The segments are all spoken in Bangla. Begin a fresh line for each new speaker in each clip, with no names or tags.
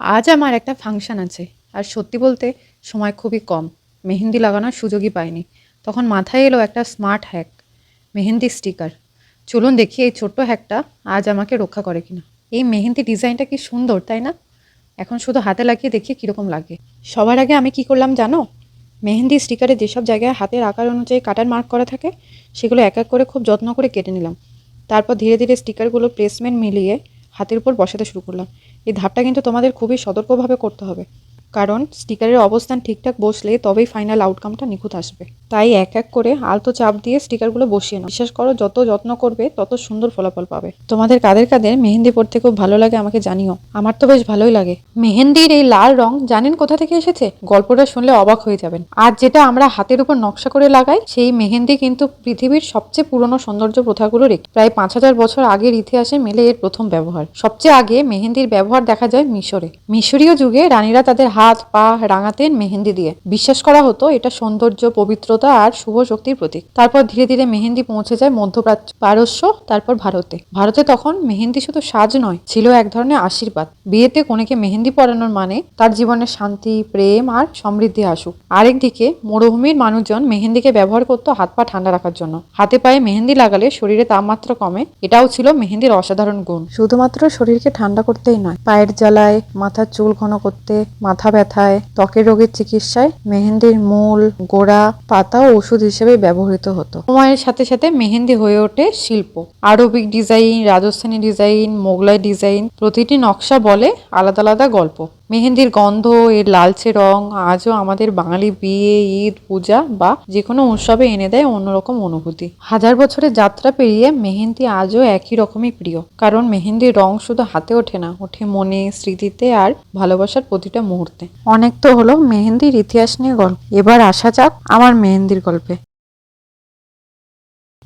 আজ আমার একটা ফাংশন আছে, আর সত্যি বলতে সময় খুবই কম। মেহেন্দি লাগানোর সুযোগই পাইনি। তখন মাথায় এলো একটা স্মার্ট হ্যাক, মেহেন্দি স্টিকার। চলুন দেখি এই ছোট্ট হ্যাকটা আজ আমাকে রক্ষা করে কিনা। এই মেহেন্দি ডিজাইনটা কি সুন্দর, তাই না? এখন শুধু হাতে লাগিয়ে দেখি কীরকম লাগে। সবার আগে আমি কি করলাম জানো? মেহেন্দি স্টিকারে যেসব জায়গায় হাতের আকার অনুযায়ী কাটার মার্ক করা থাকে, সেগুলো এক এক করে খুব যত্ন করে কেটে নিলাম। তারপর ধীরে ধীরে স্টিকারগুলো প্লেসমেন্ট মিলিয়ে হাতের উপর বসাতে শুরু করলাম। এই ধাপটা কিন্তু তোমাদের খুবই সতর্কভাবে করতে হবে। কারণ স্টিকারের অবস্থান ঠিকঠাক বসলে তবেই ফাইনাল আউটকামটা নিখুঁত আসবে। তাই এক এক করে আলতো চাপ দিয়ে স্টিকারগুলো বসিয়ে নাও। বিশ্বাস করো, যত যত্ন করবে, তত সুন্দর ফলাফল পাবে। তোমাদের কাদের কাদের মেহেন্দি পড়তে খুব ভালো লাগে আমাকে জানিও। আমার তো বেশ ভালোই লাগে। মেহেন্দির এই লাল রং জানেন কোথা থেকে এসেছে? গল্পটা শুনলে অবাক হয়ে যাবেন। আর যেটা আমরা হাতের উপর নকশা করে লাগাই, সেই মেহেন্দি কিন্তু পৃথিবীর সবচেয়ে পুরনো সৌন্দর্য প্রথাগুলোর একটি প্রায় পাঁচ হাজার বছর আগের ইতিহাসে মেলে এর প্রথম ব্যবহার। সবচেয়ে আগে মেহেন্দির ব্যবহার দেখা যায় মিশরে। মিশরীয় যুগে রানীরা তাদের হাত, পা রাঙাতেন মেহেন্দি দিয়ে। বিশ্বাস করা হতো এটা সৌন্দর্য, পবিত্রতা আর শুভ শক্তির প্রতীক। তারপর ধীরে ধীরে মেহেন্দি পৌঁছে যায় মধ্যপ্রাচ্য, পারস্য, তারপর ভারতে। ভারতে তখন মেহেন্দি শুধু সাজ নয়, ছিল এক ধরনের আশীর্বাদ। বিয়েতে কনেকে মেহেন্দি পরানোর মানে তার জীবনে শান্তি, প্রেম আর সমৃদ্ধি আসুক। আরেকদিকে মরুভূমির মানুষজন মেহেন্দিকে ব্যবহার করতো হাত, পা ঠান্ডা রাখার জন্য। হাতে পায়ে মেহেন্দি লাগালে শরীরে তাপমাত্রা কমে, এটাও ছিল মেহেন্দির অসাধারণ গুণ। শুধুমাত্র শরীরকে ঠান্ডা করতেই নয়, পায়ের জ্বালায়, মাথার চুল ঘন করতে, মাথা ব্যথায় ত্বকের রোগের চিকিৎসায় মেহেন্দির মূল, গোড়া, পাতা ও ওষুধ হিসেবে ব্যবহৃত হতো। সময়ের সাথে সাথে মেহেন্দি হয়ে ওঠে শিল্প। Arabic design, Rajasthani design, Mughlai design, প্রতিটি নকশা বলে আলাদা আলাদা গল্প। মেহেন্দির গন্ধ, এর লালচে রং, আজও আমাদের বাঙালি বিয়ে, ঈদ, পূজা বা যে কোনো উৎসবে এনে দেয় অন্যরকম অনুভূতি। হাজার বছরের যাত্রা পেরিয়ে মেহেন্দি আজও একই রকমই প্রিয়। কারণ মেহেন্দির রং শুধু হাতে ওঠে না, ওঠে মনে, স্মৃতিতে আর ভালোবাসার প্রতিটা মুহূর্তে। অনেক তো হলো মেহেন্দির ইতিহাস নিয়ে গল্প। এবার আসা যাক আমার মেহেন্দির গল্পে।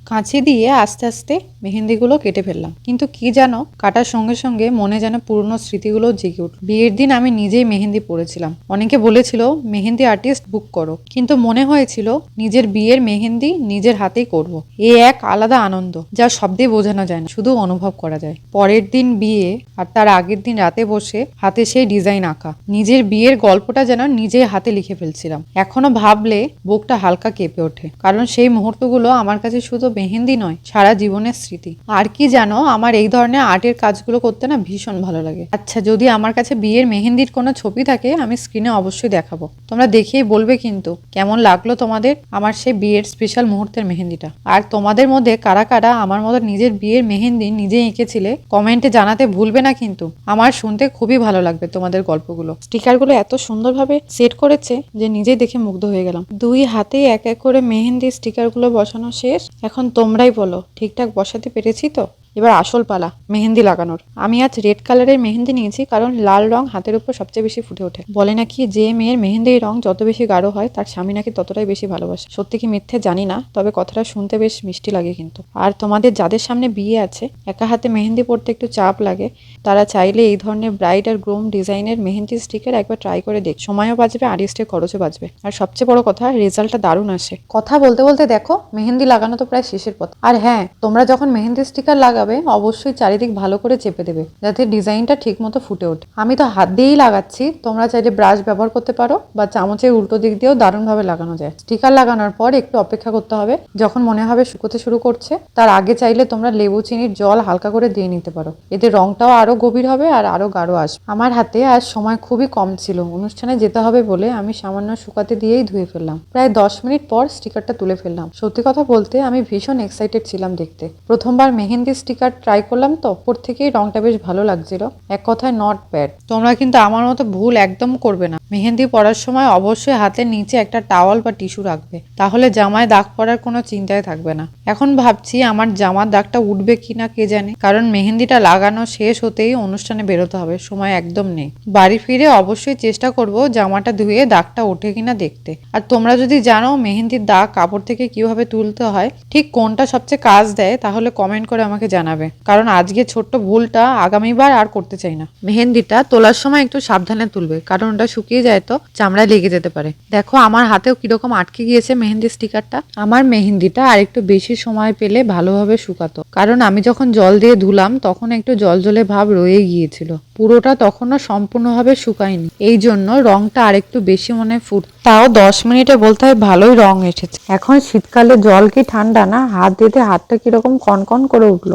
কাঁচি দিয়ে আস্তে আস্তে মেহেন্দিগুলো কেটে ফেললাম। কিন্তু কি জানো, কাটার সঙ্গে সঙ্গে মনে যেন পুরনো স্মৃতিগুলো জেগে উঠল। বিয়ের দিন আমি নিজেই মেহেন্দি পরেছিলাম। অনেকে বলেছিল, মেহেন্দি আর্টিস্ট বুক করো। কিন্তু মনে হয়েছিল, নিজের বিয়ের মেহেন্দি নিজের হাতেই করব। এ এক আলাদা আনন্দ, যা শব্দে বোঝানো যায় না, শুধু অনুভব করা যায়। পরের দিন বিয়ে, আর তার আগের দিন রাতে বসে হাতে সেই ডিজাইন আঁকা। নিজের বিয়ের গল্পটা যেন নিজে হাতে লিখে ফেলছিলাম। এখনও ভাবলে বুকটা হালকা কেঁপে ওঠে। কারণ সেই মুহূর্তগুলো আমার কাছে শুধু মেহেন্দি নয়, সারা জীবনের স্মৃতি। আর কি জানো, আমার এই ধরনের আর্টের কাজগুলো করতে না ভীষণ ভালো লাগে। আচ্ছা যদি আমার কাছে বিয়ের মেহেন্দির কোনো ছবি থাকে, আমি স্ক্রিনে অবশ্যই দেখাবো। তোমরা দেখেই বলবে কিন্তু, কেমন লাগল তোমাদের আমার সেই বিয়ের স্পেশাল মুহূর্তের মেহেন্দিটা? আর তোমাদের মধ্যে কারা কারা আমার মতো নিজের বিয়ের মেহেন্দি নিজে এঁকেছিলে কমেন্টে জানাতে ভুলবে না কিন্তু। আমার শুনতে খুবই ভালো লাগবে তোমাদের গল্পগুলো। স্টিকারগুলো এত সুন্দরভাবে সেট করেছে যে নিজেই দেখে মুগ্ধ হয়ে গেলাম। দুই হাতে এক এক করে মেহেন্দি স্টিকারগুলো বসানো শেষ। এখন তোমরাই বলো ঠিকঠাক বসাতে পেরেছি তো? এবার আসল পালা, মেহেন্দি লাগানোর। আমি আজ রেড কালারের মেহেন্দি নিয়েছি কারণ লাল রং হাতের উপর সবচেয়ে বেশি ফুটে ওঠে। বলে নাকি যে মেয়ের মেহেন্দির রং যত বেশি গাঢ় হয়, তার স্বামী নাকি ততটাই বেশি ভালোবাসে। সত্যি কি মিথ্যে জানি না, তবে কথাটা শুনতে বেশ মিষ্টি লাগে কিন্তু। আর তোমাদের যাদের সামনে বিয়ে আছে, একা হাতে মেহেন্দি পড়তে একটু চাপ লাগে, তারা চাইলে এই ধরনের ব্রাইড আর গ্রুম ডিজাইনের মেহেন্দি স্টিকার একবার ট্রাই করে দেখ। সময়ও বাঁচবে আর আর্টিস্টের খরচও বাঁচবে। আর সবচেয়ে বড় কথা রেজাল্টটা দারুণ আসে। কথা বলতে বলতে দেখো, মেহেন্দি লাগানো তো প্রায় শেষের পথ। আর হ্যাঁ তোমরা যখন মেহেন্দি স্টিকার লাগাবে অবশ্যই চারিদিক ভালো করে চেপে দেবে, যাতে ডিজাইনটা ঠিক মতো ফুটে ওঠে। আমি তো হাত দিয়েই লাগাচ্ছি, তোমরা চাইলে ব্রাশ ব্যবহার করতে পারো, বা চামচের উল্টো দিক দিয়েও দারুণভাবে লাগানো যায়। স্টিকার লাগানোর পর একটু অপেক্ষা করতে হবে, যখন মনে হবে শুকোতে শুরু করছে। তার আগে চাইলে তোমরা লেবু চিনির জল হালকা করে দিয়ে নিতে পারো। এতে রংটাও আরও গভীর হবে আর আরও গাঢ় আসবে। আমার হাতে আজ সময় খুবই কম ছিল, অনুষ্ঠানে যেতে হবে বলে আমি সামান্য শুকাতে দিয়েই ধুয়ে ফেললাম। প্রায় দশ মিনিট পর স্টিকারটা তুলে ফেললাম। সত্যি কথা বলতে আমি ভীষণ এক্সাইটেড ছিলাম দেখতে। প্রথমবার মেহেন্দি স্টিকার ট্রাই করলাম তো ওপর থেকেই রংটা বেশ ভালো লাগছিল। এক কথায় নট ব্যাড তোমরা কিন্তু আমার মতো ভুল একদম করবে না। মেহেন্দি পরার সময় অবশ্যই হাতের নিচে একটা টাওয়াল বা টিস্যু রাখবে। তাহলে জামায় দাগ পড়ার কোনো চিন্তাই থাকবে না। এখন ভাবছি আমার জামার দাগটা উঠবে কিনা কে জানে? কারণ মেহেন্দিটা লাগানো শেষ হতেই অনুষ্ঠানে বেরোতে হবে, সময় একদম নেই। বাড়ি ফিরে অবশ্যই চেষ্টা করব জামাটা ধুয়ে দাগটা ওঠে কিনা দেখতে। আর তোমরা যদি জানো মেহেন্দির দাগ কাপড় থেকে কীভাবে তুলতে হয়, ঠিক কোনটা সবচেয়ে কাজ দেয়, তাহলে কমেন্ট করে আমাকে জানাবে। কারণ আজকে ছোট্ট ভুলটা আগামীবার আর করতে চাই না। মেহেন্দিটা তোলার সময় একটু সাবধানে তুলবে, কারণ ওটা শুকিয়ে যায় তো চামড়ায় লেগে যেতে পারে। দেখো, আমার হাতেও কীরকম আটকে গিয়েছে মেহেন্দি স্টিকারটা। আমার মেহেন্দিটা আর একটু বেশি সময় পেলে ভালোভাবে শুকাতো। কারণ আমি যখন জল দিয়ে ধুলাম, তখন একটু জল জলে ভাব রয়ে গিয়েছিল। পুরোটা তখনও সম্পূর্ণভাবে শুকায়নি। এই জন্য রংটা আরেকটু বেশি মনে ফুট। তাও দশ মিনিটে বলতে হয় ভালোই রং এসেছে। এখন শীতকালে জল কি ঠান্ডা না? হাত দিতে হাতটা কীরকম কনকন করে উঠল।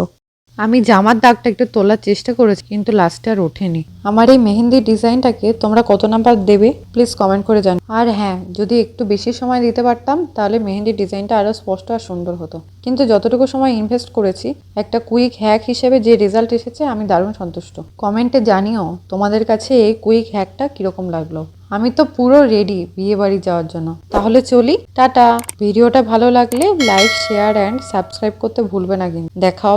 আমি জামার দাগটা একটু তোলার চেষ্টা করেছি, কিন্তু লাস্টে আর ওঠেনি। আমার এই মেহেন্দির ডিজাইনটাকে তোমরা কত নাম্বার দেবে? প্লিজ কমেন্ট করে জানো আর হ্যাঁ যদি একটু বেশি সময় দিতে পারতাম, তাহলে মেহেন্দির ডিজাইনটা আরও স্পষ্ট আর সুন্দর হতো। কিন্তু যতটুকু সময় ইনভেস্ট করেছি, একটা কুইক হ্যাক হিসেবে যে রেজাল্ট এসেছে, আমি দারুণ সন্তুষ্ট। কমেন্টে জানিও, তোমাদের কাছে এই কুইক হ্যাকটা কীরকম লাগল? আমি তো পুরো রেডি বিয়ে বাড়ি যাওয়ার জন্য। তাহলে চলি, টাটা। ভিডিওটা ভালো লাগলে লাইক শেয়ার অ্যান্ড সাবস্ক্রাইব করতে ভুলবে না কিন্তু। দেখা